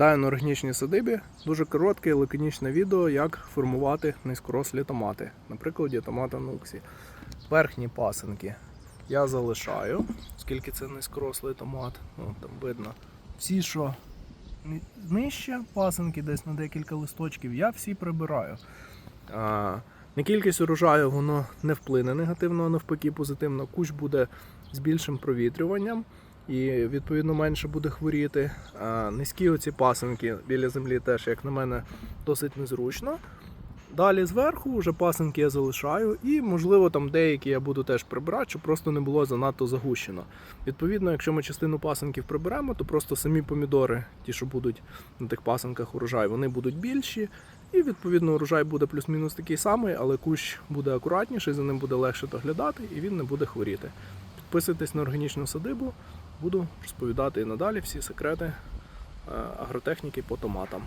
Вітаю на органічній садибі. Дуже коротке і лаконічне відео, як формувати низькорослі томати. На прикладі томата нуксі. Верхні пасинки я залишаю, оскільки це низькорослий томат. Ну, там видно. Всі, що нижче пасинки, десь на декілька листочків, я всі прибираю. А, на кількість урожаю воно не вплине негативно, а навпаки, позитивно. Кущ буде з більшим провітрюванням і відповідно менше буде хворіти. Низькі оці пасинки біля землі теж, як на мене, досить незручно. Далі зверху вже пасинки я залишаю, і, можливо, там деякі я буду теж прибирати, щоб просто не було занадто загущено. Відповідно, якщо ми частину пасинків приберемо, то просто самі помідори, ті, що будуть на тих пасинках урожай, вони будуть більші. І відповідно урожай буде плюс-мінус такий самий, але кущ буде акуратніший, за ним буде легше доглядати і він не буде хворіти. Підписуйтесь на органічну садибу, буду розповідати і надалі всі секрети е, агротехніки по томатам.